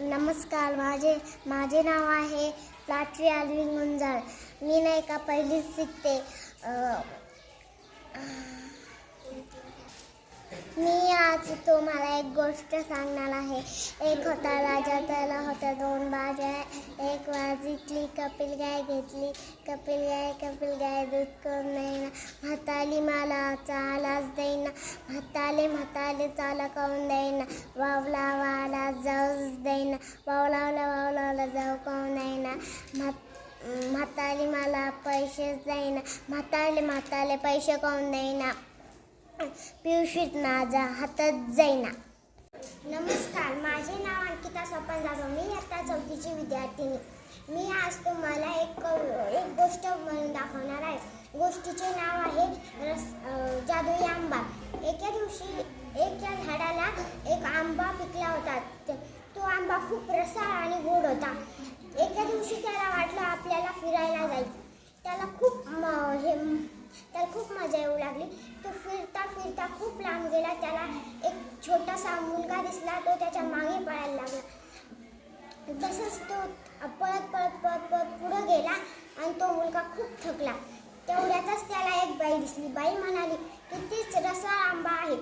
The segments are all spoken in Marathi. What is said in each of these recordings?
नमस्कार माझे माझे नाव आहे प्राची आलवी गुंजाळ मी नाही का पहिलीच शिकते. अ, मी तुम्हाला एक गोष्ट सांगणार आहे. एक होता राजा त्याला होत्या दोन बाज्या. एक वाजितली कपिल गाय घेतली. कपिल गाय कपिल गाय दूध करून देईना. म्हाताली मला चालाच देईना. म्हाताले म्हाताले चाला काऊन देईना. वावला वाला जाऊच देईना. वावलावला वावलावला जाऊ काऊन देईना. म्हात म्हाताली मला पैसेच देईना. म्हाताले म्हाताले पैसे काऊन देईना. पियुषीत माझा हातात जाईना नमस्कार माझे नाव अंकिता सपन जाधव. मी आता चौथीची विद्यार्थिनी. मी आज तुम्हाला एक एक गोष्ट म्हणून दाखवणार आहे. गोष्टीचे नाव आहे रस जादुई आंबा. एके दिवशी एका झाडाला एक आंबा पिकला होता त- तो आंबा खूप रसाळ आणि गोड होता एका दिवशी त्याला वाटलं आपल्याला फिरायला जायचं त्याला खूप म- हे त्याला खूप मजा येऊ लागली. तो फिरता फिरता खूप लांब गेला. त्याला एक छोटासा मुलगा दिसला. तो त्याच्यामागे पळायला लागला. तसंच तो पळत पळत पळत पळत पुढं गेला आणि तो मुलगा खूप थकला. तेवढ्यातच त्याला एक बाई दिसली. बाई म्हणाली की तीच रसाळ आंबा आहे.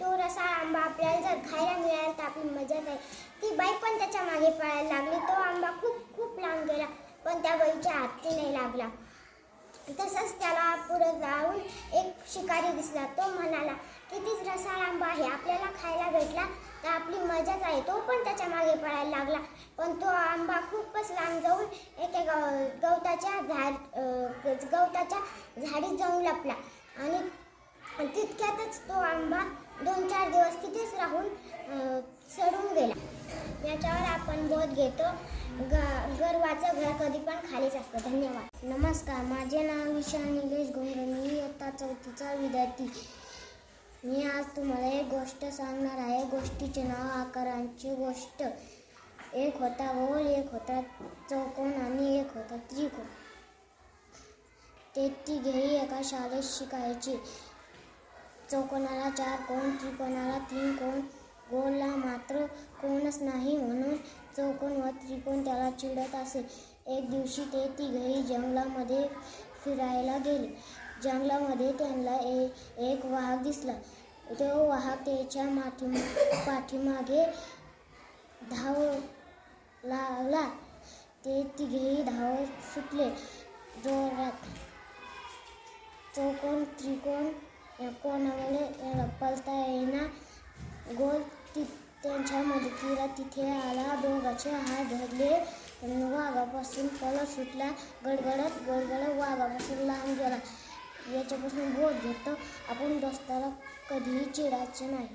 तो रसाळ आंबा आपल्याला जर खायला मिळाला तर आपली मजा आहे. ती बाई पण त्याच्यामागे पळायला लागली. तो आंबा खूप खूप लांब गेला. पण त्या बाईच्या हाती नाही लागला. तसंच त्याला पुढे जाऊन एक शिकारी दिसला. तो म्हणाला कितीच रसाळ आंबा आहे आपल्याला खायला भेटला तर आपली मजाच आहे. तो पण त्याच्यामागे पळायला लागला. पण तो आंबा खूपच लांब जाऊन एका गव गवताच्या झाड गवताच्या झाडीत जाऊन लपला. आणि तितक्यातच तो आंबा दोन चार दिवस तिथेच राहून सडून गेला. याच्यावर आपण बोध घेतो. ग गर्वाचं घर कधी पण खालीच असतं. धन्यवाद. नमस्कार. माझे नाव विशाल निलेश गोंगरे मी इयत्ता चौथीचा विद्यार्थी. मी आज तुम्हाला एक गोष्ट सांगणार आहे. गोष्टीचे नाव आकारांची गोष्ट. एक होता गोल एक होता चौकोन आणि एक होता त्रिकोण. ते तिघेही एका शाळेत शिकायचे. चौकोनाला चार कोण त्रिकोणाला तीन कोण कोणच नाही म्हणून चौकोन व त्रिकोण त्याला चिडत असे. एक दिवशी ते तिघेही जंगलामध्ये फिरायला गेले. जंगलामध्ये त्यांना ए एक वाघ दिसला. तो वाघ त्याच्या माथी पाठीमागे धाव लागला ते तिघेही धावत सुटले. जोरात चौकोन त्रिकोण कोणामुळे पलता येईना गोल ति त्यांच्या मदतीला तिथे आला दोघाचे हात धरले आणि वाघापासून पळत सुटला गडगडत गडगडत वाघापासून लांब गेला याच्यापासून बोध घेतो आपण दोस्ताला कधीही चिडायचे नाही